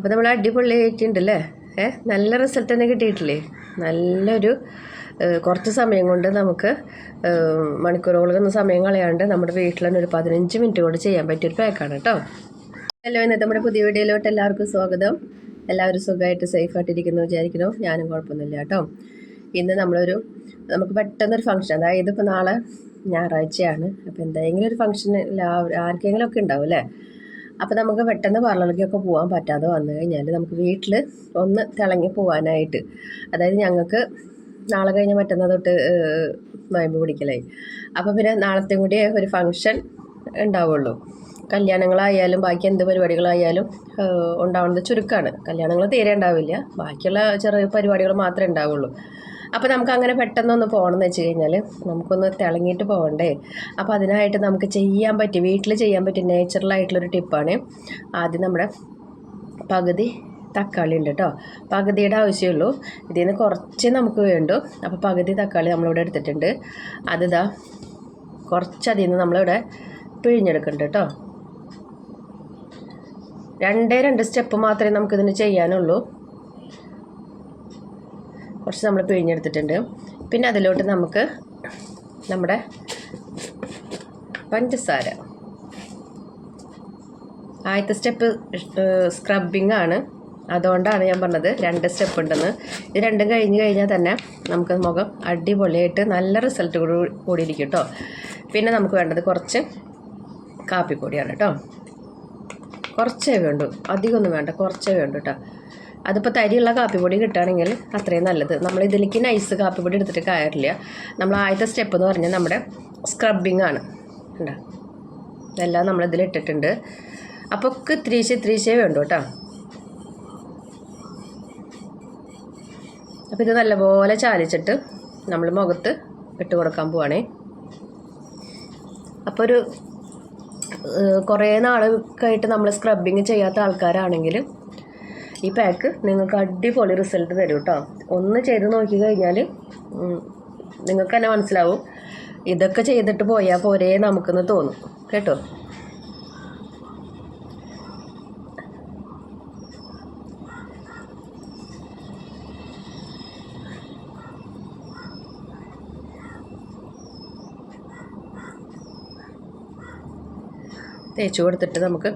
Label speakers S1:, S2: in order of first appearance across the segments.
S1: അപ്പോൾ നമ്മൾ അടിപൊളി ആയിട്ടുണ്ടല്ലേ ഏ നല്ല റിസൾട്ട് തന്നെ കിട്ടിയിട്ടില്ലേ? നല്ലൊരു കുറച്ച് സമയം കൊണ്ട് നമുക്ക് ഏഹ്, മണിക്കൂറുകളൊന്നും സമയം കളയാണ്ട് നമ്മുടെ വീട്ടിൽ തന്നെ ഒരു പതിനഞ്ച് മിനിറ്റ് കൊണ്ട് ചെയ്യാൻ പറ്റിയൊരു പാക്കാണ് കേട്ടോ. ഹലോ ഇന്നത്തെ നമ്മുടെ പുതിയ വീഡിയോയിലോട്ട് എല്ലാവർക്കും സ്വാഗതം. എല്ലാവരും സുഖമായിട്ട് സേഫായിട്ടിരിക്കുന്നു വിചാരിക്കുന്നു. ഞാനും കുഴപ്പമൊന്നുമില്ല കേട്ടോ. ഇന്ന് നമ്മളൊരു നമുക്ക് പെട്ടെന്നൊരു ഫംഗ്ഷൻ അതായത് ഇപ്പോൾ നാളെ ഞായറാഴ്ചയാണ്. അപ്പോൾ എന്തെങ്കിലും ഒരു ഫംഗ്ഷൻ ആർക്കെങ്കിലും ഒക്കെ ഉണ്ടാവും അല്ലേ? അപ്പോൾ നമുക്ക് പെട്ടെന്ന് പാർലറിലേക്കൊക്കെ പോകാൻ പറ്റാതെ വന്നു കഴിഞ്ഞാൽ നമുക്ക് വീട്ടിൽ ഒന്ന് തിളങ്ങി പോകാനായിട്ട് അതായത് ഞങ്ങൾക്ക് നാളെ കഴിഞ്ഞ് മറ്റന്നാൾ തൊട്ട് നോയമ്പ് പിടിക്കലായി. അപ്പോൾ പിന്നെ നാളത്തെ കൂടി ഒരു ഫങ്ഷൻ ഉണ്ടാവുള്ളൂ. കല്യാണങ്ങളായാലും ബാക്കി എന്ത് പരിപാടികളായാലും ഉണ്ടാവുന്നത് ചുരുക്കമാണ് കല്യാണങ്ങൾ തീരെ ഉണ്ടാവില്ല. ബാക്കിയുള്ള ചെറിയ പരിപാടികൾ മാത്രമേ ഉണ്ടാവുള്ളൂ. അപ്പോൾ നമുക്ക് അങ്ങനെ പെട്ടെന്നൊന്ന് പോകണമെന്ന് വെച്ച് കഴിഞ്ഞാൽ നമുക്കൊന്ന് തിളങ്ങിയിട്ട് പോകണ്ടേ അപ്പോൾ അതിനായിട്ട് നമുക്ക് ചെയ്യാൻ പറ്റും വീട്ടിൽ ചെയ്യാൻ പറ്റിയ നേച്ചുറലായിട്ടുള്ളൊരു ടിപ്പാണ് ആദ്യം നമ്മുടെ പകുതി തക്കാളി ഉണ്ട് കേട്ടോ പകുതിയുടെ ആവശ്യമുള്ളൂ ഇതിൽ നിന്ന് കുറച്ച് നമുക്ക് വേണ്ടു. അപ്പോൾ പകുതി തക്കാളി നമ്മളിവിടെ എടുത്തിട്ടുണ്ട്. അതിതാ കുറച്ച് അതിൽ നിന്ന് നമ്മളിവിടെ പിഴിഞ്ഞെടുക്കുന്നുണ്ട് കേട്ടോ രണ്ടേ രണ്ട് സ്റ്റെപ്പ് മാത്രമേ നമുക്കിതിന് ചെയ്യാനുള്ളൂ. കുറച്ച് നമ്മൾ പിഴിഞ്ഞെടുത്തിട്ടുണ്ട്. പിന്നെ അതിലോട്ട് നമുക്ക് നമ്മുടെ പഞ്ചസാര. ആദ്യത്തെ സ്റ്റെപ്പ് സ്ക്രബിങ് ആണ്. അതുകൊണ്ടാണ് ഞാൻ പറഞ്ഞത് രണ്ട് സ്റ്റെപ്പ് ഉണ്ടെന്ന്. ഇത് രണ്ടും കഴിഞ്ഞ് കഴിഞ്ഞാൽ തന്നെ നമുക്ക് മുഖം അടിപൊളിയായിട്ട് നല്ല റിസൾട്ട് കൂടി കൂടിയിരിക്കും കേട്ടോ. പിന്നെ നമുക്ക് വേണ്ടത് കുറച്ച് കാപ്പിപ്പൊടിയാണ് കേട്ടോ. കുറച്ചേ വേണ്ടു. അധികമൊന്നും വേണ്ട. കുറച്ചേ വേണ്ടു കേട്ടോ. അതിപ്പോൾ തരിയുള്ള കാപ്പിപ്പൊടി കിട്ടുകയാണെങ്കിൽ അത്രയും നല്ലത്. നമ്മൾ ഇതിലേക്ക് നൈസ് കാപ്പിപ്പൊടി എടുത്തിട്ട് കയറില്ല നമ്മൾ ആദ്യത്തെ സ്റ്റെപ്പ് എന്ന് പറഞ്ഞാൽ നമ്മുടെ സ്ക്രബിങ് ആണ്. ഉണ്ടോ ഇതെല്ലാം നമ്മളിതിൽ ഇട്ടിട്ടുണ്ട്. അപ്പോൾ ഒക്കെ ഇത്തിരീശെ ഇത്തിരീശേ വേണ്ടു കേട്ടോ. അപ്പോൾ ഇത് നല്ലപോലെ ചാലിച്ചിട്ട് നമ്മൾ മുഖത്ത് ഇട്ട് കൊടുക്കാൻ പോവാണേ. അപ്പോൾ ഒരു കുറേ നാളൊക്കെ ആയിട്ട് നമ്മൾ സ്ക്രബിങ് ചെയ്യാത്ത ആൾക്കാരാണെങ്കിൽ ഈ പാക്ക് നിങ്ങൾക്ക് അടിപൊളി റിസൾട്ട് തരും കേട്ടോ ഒന്ന് ചെയ്ത് നോക്കി കഴിഞ്ഞാൽ നിങ്ങൾക്ക് തന്നെ മനസ്സിലാവും. ഇതൊക്കെ ചെയ്തിട്ട് പോയാൽ പോരേ നമുക്കെന്ന് തോന്നും. കേട്ടോ? തേച്ച് കൊടുത്തിട്ട് നമുക്ക്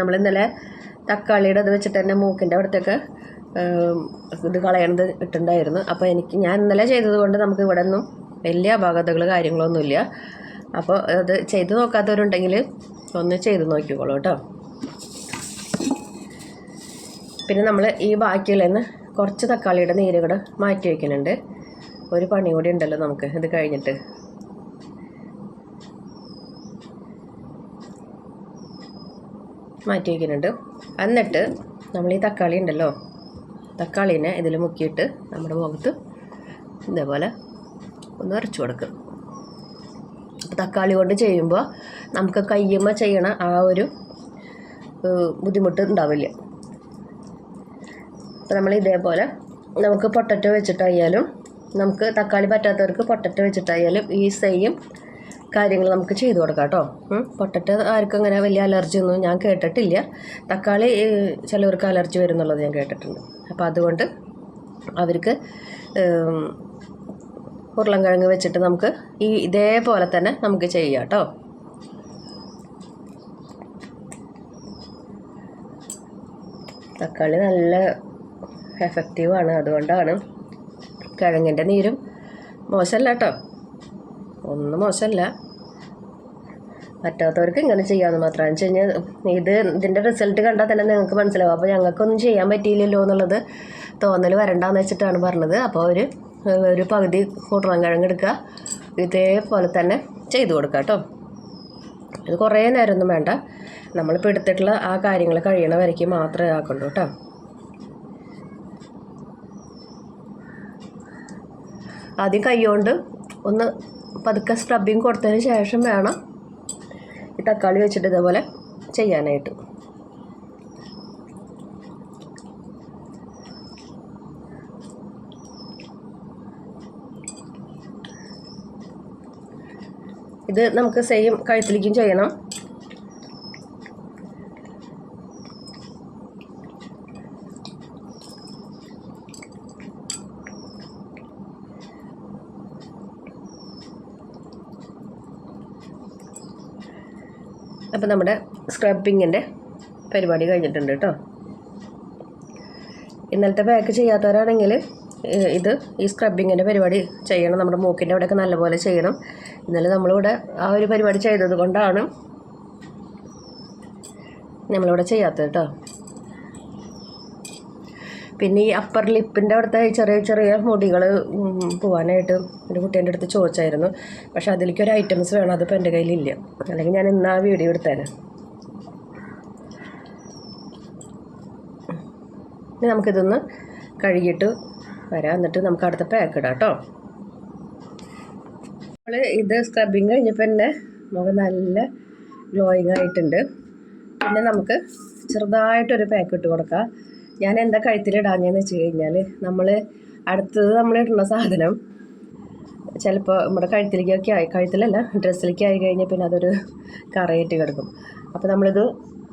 S1: നമ്മൾ ഇന്നലെ തക്കാളിയുടെ അത് വെച്ചിട്ട് തന്നെ മൂക്കിന്റെ അവിടത്തേക്ക് ഇത് കളയണത് ഇട്ടുണ്ടായിരുന്നു അപ്പോൾ എനിക്ക് ഞാൻ ഇന്നലെ ചെയ്തത് കൊണ്ട് നമുക്ക് ഇവിടെ ഒന്നും വലിയ അപാകതകൾ കാര്യങ്ങളൊന്നുമില്ല അപ്പോൾ അത് ചെയ്ത് നോക്കാത്തവരുണ്ടെങ്കിൽ ഒന്ന് ചെയ്ത് നോക്കിക്കോളൂ കേട്ടോ. പിന്നെ നമ്മൾ ഈ ബാക്കിയുള്ളതിന് കുറച്ച് തക്കാളിയുടെ നീര് കൂടെ മാറ്റി വയ്ക്കുന്നുണ്ട്. ഒരു പണി കൂടി ഉണ്ടല്ലോ നമുക്ക് ഇത് കഴിഞ്ഞിട്ട്. മാറ്റി വയ്ക്കുന്നുണ്ട് എന്നിട്ട് നമ്മൾ ഈ തക്കാളി ഉണ്ടല്ലോ തക്കാളീനെ ഇതിൽ മുക്കിയിട്ട് നമ്മുടെ മുഖത്ത് ഇതേപോലെ ഒന്ന് അരച്ചു കൊടുക്കും. അപ്പോൾ തക്കാളി കൊണ്ട് ചെയ്യുമ്പോൾ നമുക്ക് കയ്യമ്മ ചെയ്യണ ആ ഒരു ബുദ്ധിമുട്ട് ഉണ്ടാവില്ല. അപ്പോൾ നമ്മൾ ഇതേപോലെ നമുക്ക് പൊട്ടറ്റോ വെച്ചിട്ടായാലും നമുക്ക് തക്കാളി പറ്റാത്തവർക്ക് പൊട്ടറ്റോ വെച്ചിട്ടായാലും ഈ സെയിം കാര്യങ്ങൾ നമുക്ക് ചെയ്തു കൊടുക്കാം കേട്ടോ. പൊട്ടറ്റോ ആർക്കും അങ്ങനെ വലിയ അലർജി ഒന്നും ഞാൻ കേട്ടിട്ടില്ല. തക്കാളി ചിലവർക്ക് അലർജി വരുന്നുള്ളത് ഞാൻ കേട്ടിട്ടുണ്ട്. അപ്പോൾ അതുകൊണ്ട് അവർക്ക് ഉരുളൻകിഴങ്ങ് വെച്ചിട്ട് നമുക്ക് ഈ ഇതേപോലെ തന്നെ നമുക്ക് ചെയ്യാം കേട്ടോ. തക്കാളി നല്ല എഫക്റ്റീവാണ് അതുകൊണ്ടാണ് കിഴങ്ങിന്റെ നീരും മോശമല്ല കേട്ടോ. ഒന്നും മോശമല്ല. പറ്റാത്തവർക്ക് ഇങ്ങനെ ചെയ്യാമെന്ന് മാത്രം. എന്ന് വെച്ച് കഴിഞ്ഞാൽ ഇത് ഇതിന്റെ റിസൾട്ട് കണ്ടാൽ തന്നെ നിങ്ങൾക്ക് മനസ്സിലാവും. അപ്പോൾ ഞങ്ങൾക്കൊന്നും ചെയ്യാൻ പറ്റിയില്ലല്ലോ എന്നുള്ളത് തോന്നൽ വരണ്ടാന്ന് വെച്ചിട്ടാണ് പറഞ്ഞത്. അപ്പോൾ ഒരു ഒരു പകുതി കൂട്ടണം കിഴങ്ങെടുക്കുക ഇതേപോലെ തന്നെ ചെയ്തു കൊടുക്കുക കേട്ടോ. ഇത് കുറേ നേരമൊന്നും വേണ്ട. നമ്മളിപ്പോൾ എടുത്തിട്ടുള്ള ആ കാര്യങ്ങൾ കഴിയണ വരയ്ക്ക് മാത്രമേ ആക്കുള്ളൂ കേട്ടോ. ആദ്യം കൈ കൊണ്ട് ഒന്ന് പതുക്കെ സ്ക്രബിങ് കൊടുത്തതിന് ശേഷം വേണം ഈ തക്കാളി വെച്ചിട്ട് ഇതേപോലെ ചെയ്യാനായിട്ട്. ഇത് നമുക്ക് സെയിം കഴുത്തിലേക്കും ചെയ്യണം. അപ്പോൾ നമ്മുടെ സ്ക്രബിങ്ങിന്റെ പരിപാടി കഴിഞ്ഞിട്ടുണ്ട് കേട്ടോ ഇന്നലത്തെ പാക്ക് ചെയ്യാത്തവരാണെങ്കിൽ ഇത് ഈ സ്ക്രബിങ്ങിന്റെ പരിപാടി ചെയ്യണം. നമ്മുടെ മൂക്കിന്റെ അവിടെയൊക്കെ നല്ലപോലെ ചെയ്യണം. ഇന്നലെ നമ്മളിവിടെ ആ ഒരു പരിപാടി ചെയ്തത് കൊണ്ടാണ് നമ്മളിവിടെ ചെയ്യാത്തത് കേട്ടോ പിന്നെ ഈ അപ്പർ ലിപ്പിന്റെ അവിടുത്തെ ചെറിയ ചെറിയ മുടികൾ പോകാനായിട്ട് എന്റെ കുട്ടീന്റെ അടുത്ത് ചോദിച്ചായിരുന്നു. പക്ഷെ അതിലേക്ക് ഒരു ഐറ്റംസ് വേണം അതിപ്പോൾ എന്റെ കയ്യിലില്ല. അല്ലെങ്കിൽ ഞാൻ ഇന്നാ വീഡിയോ എടുത്തേനെ. ഇനി നമുക്കിതൊന്ന് കഴുകിയിട്ട് വരാം. എന്നിട്ട് നമുക്ക് അടുത്ത പാക്ക് ഇടാം കേട്ടോ നമ്മൾ ഇത് സ്ക്രബിങ് കഴിഞ്ഞപ്പോൾ തന്നെ മുഖം നല്ല ഗ്ലോയിങ് ആയിട്ടുണ്ട്. പിന്നെ നമുക്ക് ചെറുതായിട്ടൊരു പാക്ക് ഇട്ട് കൊടുക്കാം. ഞാൻ എന്താ കഴുത്തിലിടാഞ്ഞെന്ന് വെച്ച് കഴിഞ്ഞാൽ നമ്മൾ അടുത്തത് നമ്മൾ ഇടുന്ന സാധനം ചിലപ്പോൾ നമ്മുടെ കഴുത്തിലേക്കൊക്കെ ആയി കഴുത്തിലല്ല ഡ്രസ്സിലേക്ക് ആയി കഴിഞ്ഞാൽ പിന്നെ അതൊരു കറയിട്ട് കിടക്കും. അപ്പോൾ നമ്മളിത്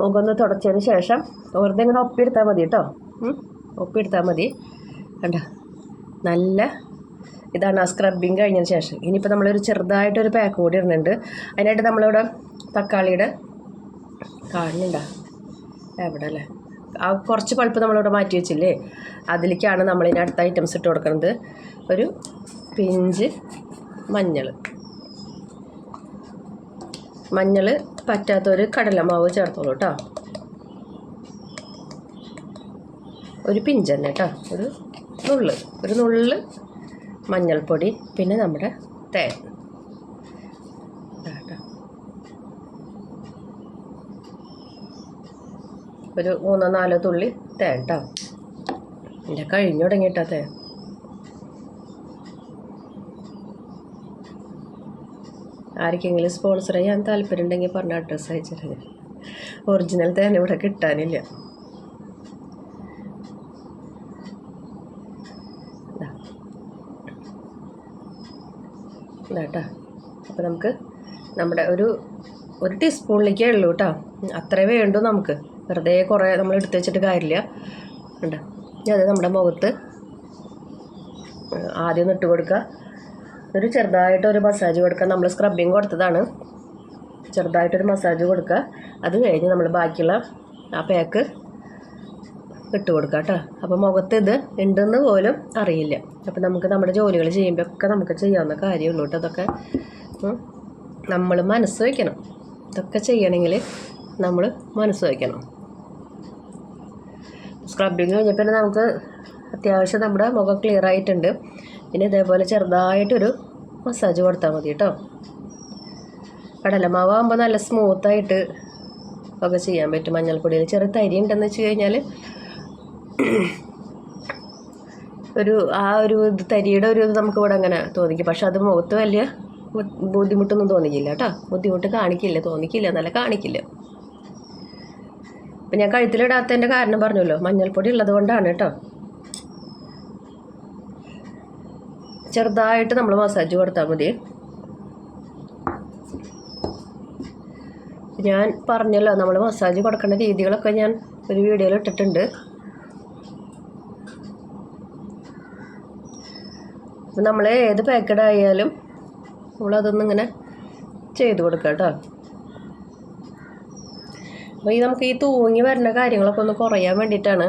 S1: മുഖം ഒന്ന് തുടച്ചതിന് ശേഷം വെറുതെ ഇങ്ങനെ ഒപ്പിയെടുത്താൽ മതി കേട്ടോ ഒപ്പി ഒപ്പിയെടുത്താൽ മതി. കണ്ട? നല്ല ഇതാണ് ആ സ്ക്രബിങ് കഴിഞ്ഞതിന് ശേഷം. ഇനിയിപ്പോൾ നമ്മളൊരു ചെറുതായിട്ടൊരു പാക്ക് കൂടി ഇടുന്നുണ്ട്. അതിനായിട്ട് നമ്മളിവിടെ തക്കാളിയുടെ കാണുന്നുണ്ടോ എവിടെ അല്ലേ ആ കുറച്ച് പൾപ്പ് നമ്മളിവിടെ മാറ്റി വെച്ചില്ലേ? അതിലേക്കാണ് നമ്മളിനി അടുത്ത ഐറ്റംസ് ഇട്ട് കൊടുക്കുന്നത് ഒരു പിഞ്ച് മഞ്ഞൾ മഞ്ഞൾ പറ്റാത്തൊരു കടലമാവ് ചേർത്തോളൂ കേട്ടോ ഒരു പിഞ്ച് തന്നെ കേട്ടോ ഒരു നുള്ള്. ഒരു നുള്ള് മഞ്ഞൾപ്പൊടി പിന്നെ നമ്മുടെ തേൻ ഇതാ ട്ടോ. ഒരു മൂന്നോ നാലോ തുള്ളി തേൻ കേട്ടോ എന്റെ കഴിഞ്ഞു തുടങ്ങിയിട്ടാ തേൻ ആർക്കെങ്കിലും സ്പോൺസർ ചെയ്യാൻ താല്പര്യം ഉണ്ടെങ്കിൽ പറഞ്ഞ അഡ്രസ്സ് അയച്ചിട്ട് ഒറിജിനൽ തേൻ ഇവിടെ കിട്ടാനില്ല. ഇതാ. ഇതാ കേട്ടോ അപ്പോൾ നമുക്ക് നമ്മുടെ ഒരു ഒരു ടീസ്പൂണിലേക്കേ ഉള്ളൂ കേട്ടോ അത്രേ വേണ്ടൂ നമുക്ക്. വെറുതെ കുറേ നമ്മൾ എടുത്ത് വെച്ചിട്ട് കാര്യമില്ല. ഉണ്ട് ഇനി അത് നമ്മുടെ മുഖത്ത് ആദ്യം ഒന്ന് ഇട്ട് കൊടുക്കുക. ഒരു ചെറുതായിട്ട് ഒരു മസാജ് കൊടുക്കുക. നമ്മൾ സ്ക്രബിങ് കൊടുത്തതാണ്. ചെറുതായിട്ടൊരു മസാജ് കൊടുക്കുക. അത് കഴിഞ്ഞ് നമ്മൾ ബാക്കിയുള്ള ആ പാക്ക് ഇട്ട് കൊടുക്കുക കേട്ടോ. അപ്പോൾ മുഖത്ത് ഇത് ഉണ്ടെന്ന് പോലും അറിയില്ല. അപ്പോൾ നമുക്ക് നമ്മുടെ ജോലികൾ ചെയ്യുമ്പോഴൊക്കെ നമുക്ക് ചെയ്യാവുന്ന കാര്യമുള്ളൂ കേട്ടോ അതൊക്കെ. നമ്മൾ മനസ്സ് വയ്ക്കണം ഇതൊക്കെ ചെയ്യണമെങ്കിൽ നമ്മൾ മനസ്സ് വയ്ക്കണം സ്ക്രബിങ് കഴിഞ്ഞപ്പോൾ നമുക്ക് അത്യാവശ്യം നമ്മുടെ മുഖം ക്ലിയർ ആയിട്ടുണ്ട്. പിന്നെ ഇതേപോലെ ചെറുതായിട്ടൊരു മസാജ് കൊടുത്താൽ മതി കേട്ടോ കടലമാവ് ആകുമ്പോൾ നല്ല സ്മൂത്തായിട്ട് ഒക്കെ ചെയ്യാൻ പറ്റും മഞ്ഞൾപ്പൊടിയിൽ. ചെറിയ തരി ഉണ്ടെന്ന് വെച്ച് കഴിഞ്ഞാൽ ഒരു ആ ഒരു ഇത് തരിയുടെ ഒരു ഇത് നമുക്ക് ഇവിടെ അങ്ങനെ തോന്നിക്കും. പക്ഷെ അത് മുഖത്ത് വലിയ ബുദ്ധിമുട്ടൊന്നും തോന്നിക്കില്ല കേട്ടോ ബുദ്ധിമുട്ട് കാണിക്കില്ല തോന്നിക്കില്ല എന്നല്ല കാണിക്കില്ല. ഇപ്പം ഞാൻ കഴുത്തിലിടാത്തതിന്റെ കാരണം പറഞ്ഞല്ലോ. മഞ്ഞൾപ്പൊടി ഉള്ളത് കൊണ്ടാണ് കേട്ടോ. ചെറുതായിട്ട് നമ്മൾ മസാജ് കൊടുത്താൽ മതി. ഞാൻ പറഞ്ഞല്ലോ നമ്മൾ മസാജ് കൊടുക്കേണ്ട രീതികളൊക്കെ ഞാൻ ഒരു വീഡിയോയിൽ ഇട്ടിട്ടുണ്ട്. അപ്പം നമ്മൾ ഏത് പാക്കഡ് ആയാലും നമ്മളതൊന്നും ഇങ്ങനെ ചെയ്ത് കൊടുക്കാം കേട്ടോ. അപ്പോൾ ഈ നമുക്ക് ഈ തൂങ്ങി വരുന്ന കാര്യങ്ങളൊക്കെ ഒന്ന് കുറയാൻ വേണ്ടിയിട്ടാണ്.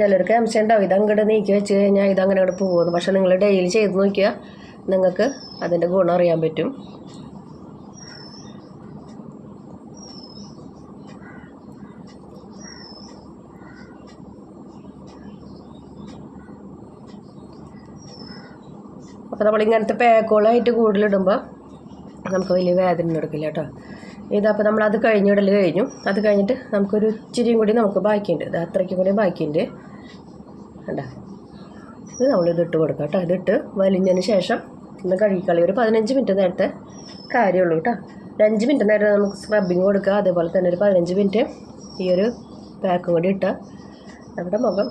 S1: ചിലർക്ക് അംശം ഉണ്ടാവും. ഇത് അങ്ങോട്ട് നീക്കി വെച്ച് കഴിഞ്ഞാൽ ഇത് അങ്ങനെ അങ്ങോട്ട് പോകുന്നു പക്ഷെ നിങ്ങൾ ഡെയിലി ചെയ്ത് നോക്കിയാൽ നിങ്ങൾക്ക് അതിന്റെ ഗുണം അറിയാൻ പറ്റും. അപ്പോൾ നമ്മൾ ഇങ്ങനത്തെ പാക്കുകളായിട്ട് കൂടുതലിടുമ്പോൾ നമുക്ക് വലിയ വേദന എടുക്കില്ല കേട്ടോ. ഇതപ്പോൾ നമ്മൾ അത് കഴിഞ്ഞിടൽ കഴിഞ്ഞു. അത് കഴിഞ്ഞിട്ട് നമുക്കൊരു ഇച്ചിരിയും കൂടി നമുക്ക് ബാക്കിയുണ്ട്. ഇത് അത്രയ്ക്കും കൂടി ബാക്കിയുണ്ട്. കണ്ടോ? ഇത് നമ്മൾ ഇതിട്ട് കൊടുക്കാം കേട്ടോ. ഇതിട്ട് വലിഞ്ഞതിന് ശേഷം ഒന്ന് കഴുകിക്കളി ഒരു പതിനഞ്ച് മിനിറ്റ് നേരത്തെ കാര്യമുള്ളൂ കേട്ടോ. ഒരു അഞ്ച് മിനിറ്റ് നേരം നമുക്ക് സ്ക്രബിങ് കൊടുക്കുക അതേപോലെ തന്നെ ഒരു പതിനഞ്ച് മിനിറ്റ് ഈ ഒരു പാക്കും കൂടി ഇട്ടാൽ നമ്മുടെ മുഖം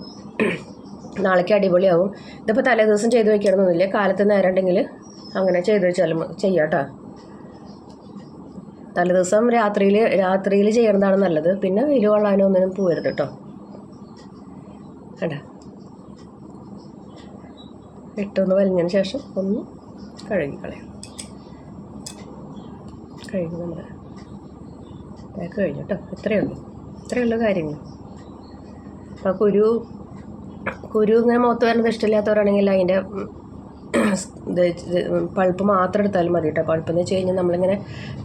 S1: നാളേക്ക് അടിപൊളിയാവും. ഇതിപ്പോൾ തലേ ദിവസം ചെയ്ത് വെക്കണമെന്നില്ല കാലത്ത് നേരം ഉണ്ടെങ്കിൽ അങ്ങനെ ചെയ്ത് വെച്ചാലും ചെയ്യാം കേട്ടോ തലേ ദിവസം രാത്രിയിൽ രാത്രിയിൽ ചെയ്യുന്നതാണ് നല്ലത്. പിന്നെ വെയിൽ കൊള്ളാനോ ഒന്നിനും പോകരുത് കേട്ടോ കേട്ടാ ഇട്ടൊന്ന് വലിഞ്ഞതിന് ശേഷം ഒന്ന് കഴുകി കളയാം. കഴുകി നമ്മുടെ തേക്ക് കഴിഞ്ഞു കേട്ടോ ഇത്രയേ ഉള്ളൂ. ഇത്രയേ ഉള്ളൂ കാര്യങ്ങൾ അപ്പോൾ കുരു കുരു ഇങ്ങനെ മുഖത്ത് വരുന്നത് ഇഷ്ടമില്ലാത്തവരാണെങ്കിൽ അതിന്റെ ഇത് പൾപ്പ് മാത്രം എടുത്താലും മതി കേട്ടോ. പൾപ്പ് എന്ന് വെച്ച് കഴിഞ്ഞാൽ നമ്മളിങ്ങനെ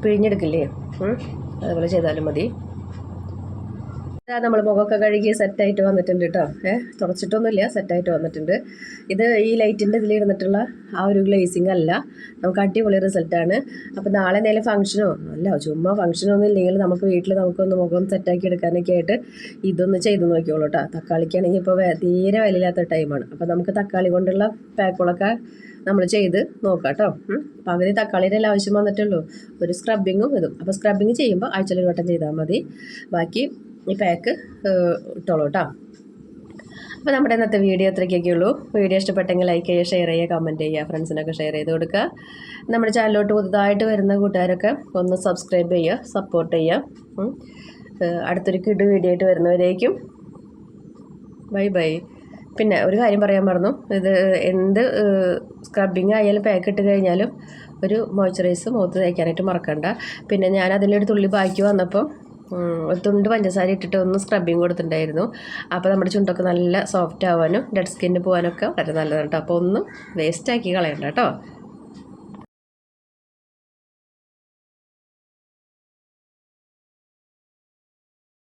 S1: പിഴിഞ്ഞെടുക്കില്ലേ? അതുപോലെ ചെയ്താലും മതി. നമ്മൾ മുഖമൊക്കെ കഴുകി സെറ്റായിട്ട് വന്നിട്ടുണ്ട് കേട്ടോ. ഏഹ് തുടച്ചിട്ടൊന്നുമില്ല സെറ്റായിട്ട് വന്നിട്ടുണ്ട്. ഇത് ഈ ലൈറ്റിന്റെ ഇതിൽ ഇരുന്നിട്ടുള്ള ആ ഒരു ഗ്ലേസിങ് അല്ല. നമുക്ക് അടിപൊളി റിസൾട്ടാണ് അപ്പോൾ നാളെ എന്തെങ്കിലും ഫംഗ്ഷനോ അല്ല ചുമ്മാ ഫംഗ്ഷനോ ഒന്നും ഇല്ലെങ്കിൽ നമുക്ക് വീട്ടിൽ നമുക്കൊന്ന് മുഖം സെറ്റാക്കി എടുക്കാനൊക്കെ ആയിട്ട് ഇതൊന്ന് ചെയ്ത് നോക്കിയോളൂ കേട്ടോ. തക്കാളിക്കാണെങ്കിൽ ഇപ്പോൾ തീരെ വിലയില്ലാത്ത ടൈമാണ് അപ്പോൾ നമുക്ക് തക്കാളി കൊണ്ടുള്ള പാക്കുകളൊക്കെ നമ്മൾ ചെയ്ത് നോക്കാം കേട്ടോ. പകുതി തക്കാളിയുടെ എല്ലാം ആവശ്യം വന്നിട്ടുള്ളൂ. ഒരു സ്ക്രബിങ്ങും ഇതും. അപ്പോൾ സ്ക്രബിങ് ചെയ്യുമ്പോൾ ആഴ്ചയിൽ ഒരു വട്ടം ചെയ്താൽ മതി. ബാക്കി ഈ പാക്ക് ഇട്ടോളൂ കേട്ടോ അപ്പോൾ നമ്മുടെ ഇന്നത്തെ വീഡിയോ അത്രയ്ക്കൊക്കെ ഉള്ളൂ. വീഡിയോ ഇഷ്ടപ്പെട്ടെങ്കിൽ ലൈക്ക് ചെയ്യുക ഷെയർ ചെയ്യുക കമന്റ് ചെയ്യുക ഫ്രണ്ട്സിനൊക്കെ ഷെയർ ചെയ്ത് കൊടുക്കുക. നമ്മുടെ ചാനലിലോട്ട് പുതുതായിട്ട് വരുന്ന കൂട്ടുകാരൊക്കെ ഒന്ന് സബ്സ്ക്രൈബ് ചെയ്യുക സപ്പോർട്ട് ചെയ്യുക. അടുത്തൊരു കിഡ് വീഡിയോ ആയിട്ട് വരുന്നവരേക്കും. ബൈ ബൈ പിന്നെ ഒരു കാര്യം പറയാൻ മറന്നു. ഇത് എന്ത് സ്ക്രബിങ് ആയാലും പാക്ക് ഇട്ട് കഴിഞ്ഞാലും ഒരു മോയ്സ്ചറൈസ് മുഖത്ത് തേക്കാനായിട്ട് മറക്കണ്ട. പിന്നെ ഞാൻ അതിലൊരു തുള്ളി ബാക്കി വന്നപ്പോൾ തുണ്ട് പഞ്ചസാര ഇട്ടിട്ട് ഒന്ന് സ്ക്രബിങ് കൊടുത്തിട്ടുണ്ടായിരുന്നു. അപ്പോൾ നമ്മുടെ ചുണ്ടൊക്കെ നല്ല സോഫ്റ്റ് ആവാനും ഡെഡ് സ്കിന്നിന് പോകാനൊക്കെ വളരെ നല്ലതാണ് കേട്ടോ അപ്പോൾ ഒന്നും വേസ്റ്റാക്കി കളയണ്ട കേട്ടോ